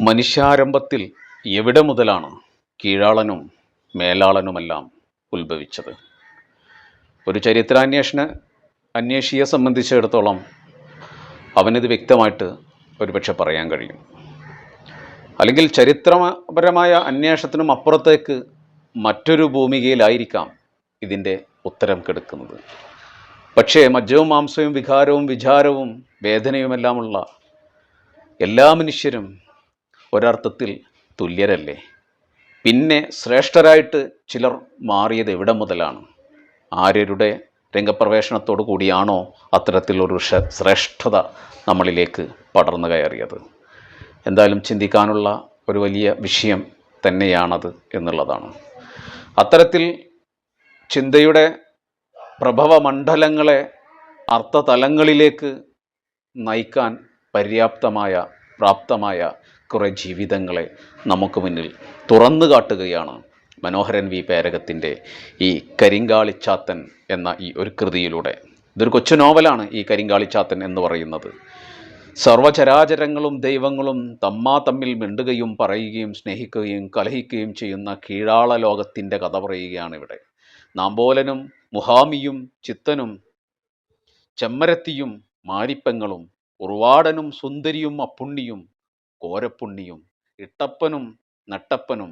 മനുഷ്യാരംഭത്തിൽ എവിടെ മുതലാണ് കീഴാളനും മേലാളനുമെല്ലാം ഉത്ഭവിച്ചത്? ഒരു ചരിത്രാന്വേഷണ അന്വേഷിയെ സംബന്ധിച്ചിടത്തോളം അവനിത് വ്യക്തമായിട്ട് ഒരുപക്ഷെ പറയാൻ കഴിയും. അല്ലെങ്കിൽ ചരിത്രപരമായ അന്വേഷണത്തിനും അപ്പുറത്തേക്ക് മറ്റൊരു ഭൂമികയിലായിരിക്കാം ഇതിന്റെ ഉത്തരം കിടക്കുന്നത്. പക്ഷേ മജ്ജവും മാംസവും വികാരവും വിചാരവും വേദനയുമെല്ലാമുള്ള എല്ലാ മനുഷ്യരും ഒരർത്ഥത്തിൽ തുല്യരല്ലേ? പിന്നെ ശ്രേഷ്ഠരായിട്ട് ചിലർ മാറിയത് എവിടെ മുതലാണ്? ആര്യരുടെ രംഗപ്രവേശനത്തോടു കൂടിയാണോ അത്തരത്തിലൊരു ശ്രേഷ്ഠത നമ്മളിലേക്ക് പടർന്നു കയറിയത്? എന്തായാലും ചിന്തിക്കാനുള്ള ഒരു വലിയ വിഷയം തന്നെയാണത് എന്നുള്ളതാണ്. അത്തരത്തിൽ ചിന്തയുടെ പ്രഭവമണ്ഡലങ്ങളെ അർത്ഥതലങ്ങളിലേക്ക് നയിക്കാൻ പര്യാപ്തമായ പ്രാപ്തമായ കുറേ ജീവിതങ്ങളെ നമുക്ക് മുന്നിൽ തുറന്നു കാട്ടുകയാണ് മനോഹരൻ വി പേരകത്തിന്റെ ഈ കരിങ്കാളിച്ചാത്തൻ എന്ന ഈ ഒരു കൃതിയിലൂടെ. ഇതൊരു കൊച്ചു നോവലാണ് ഈ കരിങ്കാളിച്ചാത്തൻ എന്ന് പറയുന്നത്. സർവചരാചരങ്ങളും ദൈവങ്ങളും തമ്മാ തമ്മിൽ മിണ്ടുകയും പറയുകയും സ്നേഹിക്കുകയും കലഹിക്കുകയും ചെയ്യുന്ന കീഴാള ലോകത്തിന്റെ കഥ പറയുകയാണ് ഇവിടെ നാമ്പോലനും മുഹാമിയും ചിത്തനും ചെമ്മരത്തിയും മാരിപ്പങ്ങളും ഉറുവാടനും സുന്ദരിയും അപ്പുണ്ണിയും കോരപ്പുണ്ണിയും ഇട്ടപ്പനും നട്ടപ്പനും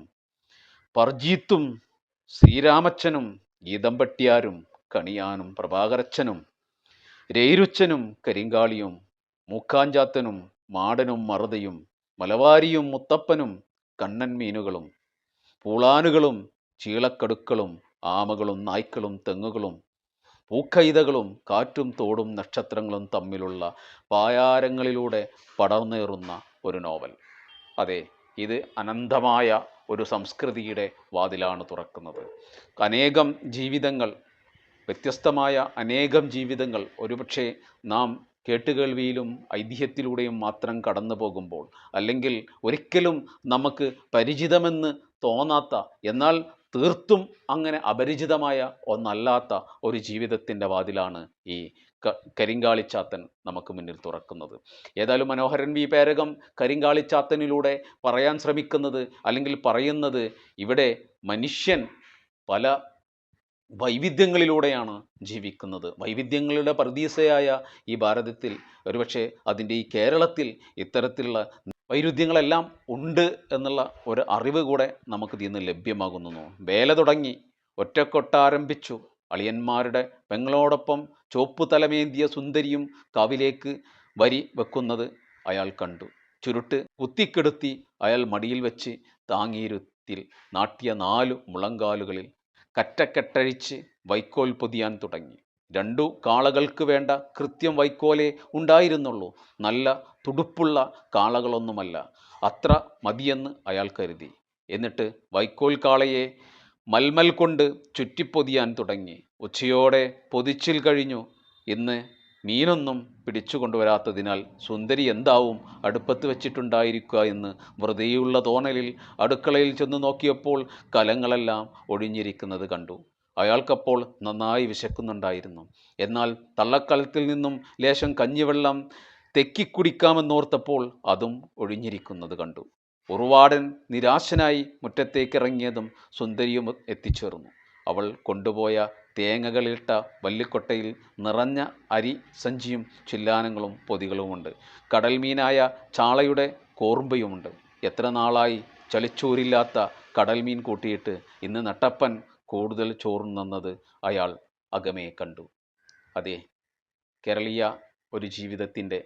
പർജീത്തും ശ്രീരാമച്ചനും ഗീതമ്പട്ടിയാരും കണിയാനും പ്രഭാകരച്ചനും രേരുച്ചനും കരിങ്കാളിയും മൂക്കാഞ്ചാത്തനും മാടനും മറുതയും മലവാരിയും മുത്തപ്പനും കണ്ണൻ മീനുകളും പൂളാനുകളും ചീളക്കടുക്കളും ആമകളും നായ്ക്കളും തെങ്ങുകളും പൂക്കൈതകളും കാറ്റും തോടും നക്ഷത്രങ്ങളും തമ്മിലുള്ള പായാരങ്ങളിലൂടെ പടർന്നേറുന്ന ഒരു നോവൽ. അതെ ഇത് അനന്തമായ ഒരു സംസ്കൃതിയുടെ വാതിലാണ് തുറക്കുന്നത്. അനേകം ജീവിതങ്ങൾ വ്യത്യസ്തമായ അനേകം ജീവിതങ്ങൾ ഒരുപക്ഷെ നാം കേട്ടുകേൾവിയിലും ഐതിഹ്യത്തിലൂടെയും മാത്രം കടന്നു പോകുമ്പോൾ അല്ലെങ്കിൽ ഒരിക്കലും നമുക്ക് പരിചിതമെന്ന് തോന്നാത്ത എന്നാൽ തീർത്തും അങ്ങനെ അപരിചിതമായ ഒന്നല്ലാത്ത ഒരു ജീവിതത്തിന്റെ വാതിലാണ് ഈ കരിങ്കാളിച്ചാത്തൻ നമുക്ക് മുന്നിൽ തുറക്കുന്നത്. ഏതായാലും മനോഹരൻ വി പേരകം കരിങ്കാളിച്ചാത്തനിലൂടെ പറയാൻ ശ്രമിക്കുന്നത് അല്ലെങ്കിൽ പറയുന്നത് ഇവിടെ മനുഷ്യൻ പല വൈവിധ്യങ്ങളിലൂടെയാണ് ജീവിക്കുന്നത്. വൈവിധ്യങ്ങളുടെ പ്രതീസയായ ഈ ഭാരതത്തിൽ ഒരുപക്ഷെ അതിന്റെ ഈ കേരളത്തിൽ ഇത്തരത്തിലുള്ള വൈരുദ്ധ്യങ്ങളെല്ലാം ഉണ്ട് എന്നുള്ള ഒരു അറിവ് കൂടെ നമുക്ക് ഇതിൽ നിന്ന് ലഭ്യമാകുന്നു. വേല തുടങ്ങി ഒറ്റക്കൊട്ടാരംഭിച്ചു അളിയന്മാരുടെ പെങ്ങളോടൊപ്പം ചോപ്പ് തലമേന്തിയ സുന്ദരിയും കാവിലേക്ക് വരി വെക്കുന്നത് അയാൾ കണ്ടു. ചുരുട്ട് കുത്തിക്കെടുത്തി അയാൾ മടിയിൽ വെച്ച് താങ്ങിയിരുത്തിൽ നാട്ടിയ നാലു മുളങ്കാലുകളിൽ കറ്റക്കെട്ടഴിച്ച് വൈക്കോൽ പൊതിയാൻ തുടങ്ങി. രണ്ടു കാളകൾക്ക് വേണ്ട കൃത്യം വൈക്കോലേ ഉണ്ടായിരുന്നുള്ളൂ. നല്ല തുടുപ്പുള്ള കാളകളൊന്നുമല്ല. അത്ര മതിയെന്ന് അയാൾ കരുതി. എന്നിട്ട് വൈക്കോൽ കാളയെ മൽമൽ കൊണ്ട് ചുറ്റിപ്പൊതിയാൻ തുടങ്ങി. ഉച്ചയോടെ പൊതിച്ചിൽ കഴിഞ്ഞു. ഇന്ന് മീനൊന്നും പിടിച്ചു കൊണ്ടുവരാത്തതിനാൽ സുന്ദരി എന്താവും അടുപ്പത്ത് വെച്ചിട്ടുണ്ടായിരിക്കുക എന്ന് വെറുതെയുള്ള തോന്നലിൽ അടുക്കളയിൽ ചെന്ന് നോക്കിയപ്പോൾ കലങ്ങളെല്ലാം ഒഴിഞ്ഞിരിക്കുന്നത് കണ്ടു. അയാൾക്കപ്പോൾ നന്നായി വിശക്കുന്നുണ്ടായിരുന്നു. എന്നാൽ തള്ളക്കലത്തിൽ നിന്നും ലേശം കഞ്ഞിവെള്ളം തെക്കിക്കുടിക്കാമെന്നോർത്തപ്പോൾ അതും ഒഴിഞ്ഞിരിക്കുന്നത് കണ്ടു. ഉറുവാടൻ നിരാശനായി മുറ്റത്തേക്കിറങ്ങിയതും സുന്ദരിയും എത്തിച്ചേർന്നു. അവൾ കൊണ്ടുപോയ തേങ്ങകളിട്ട വല്ലിക്കൊട്ടയിൽ നിറഞ്ഞ അരി സഞ്ചിയും ചില്ലാനങ്ങളും പൊതികളുമുണ്ട്. കടൽമീനായ ചാളയുടെ കോർമ്പയുമുണ്ട് എത്ര നാളായി ചളിച്ചൂരില്ലാത്ത കടൽമീൻ കൂട്ടിയിട്ട് ഇന്ന് നട്ടപ്പൻ കൂടുതൽ ചോറുന്നത് അയാൾ അകമേ കണ്ടു. അതെ കേരളീയ ഒരു ജീവിതത്തിന്റെ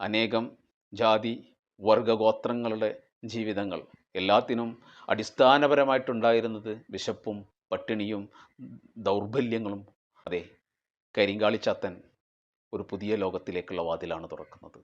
അനേകം ജാതി വർഗഗോത്രങ്ങളുടെ ജീവിതങ്ങൾ എല്ലാത്തിനും അടിസ്ഥാനപരമായിട്ടുണ്ടായിരുന്നത് വിശപ്പും പട്ടിണിയും ദൗർബല്യങ്ങളും. അതെ കരിങ്കാളിച്ചാത്തൻ ഒരു പുതിയ ലോകത്തിലേക്കുള്ള വാതിലാണ് തുറക്കുന്നത്.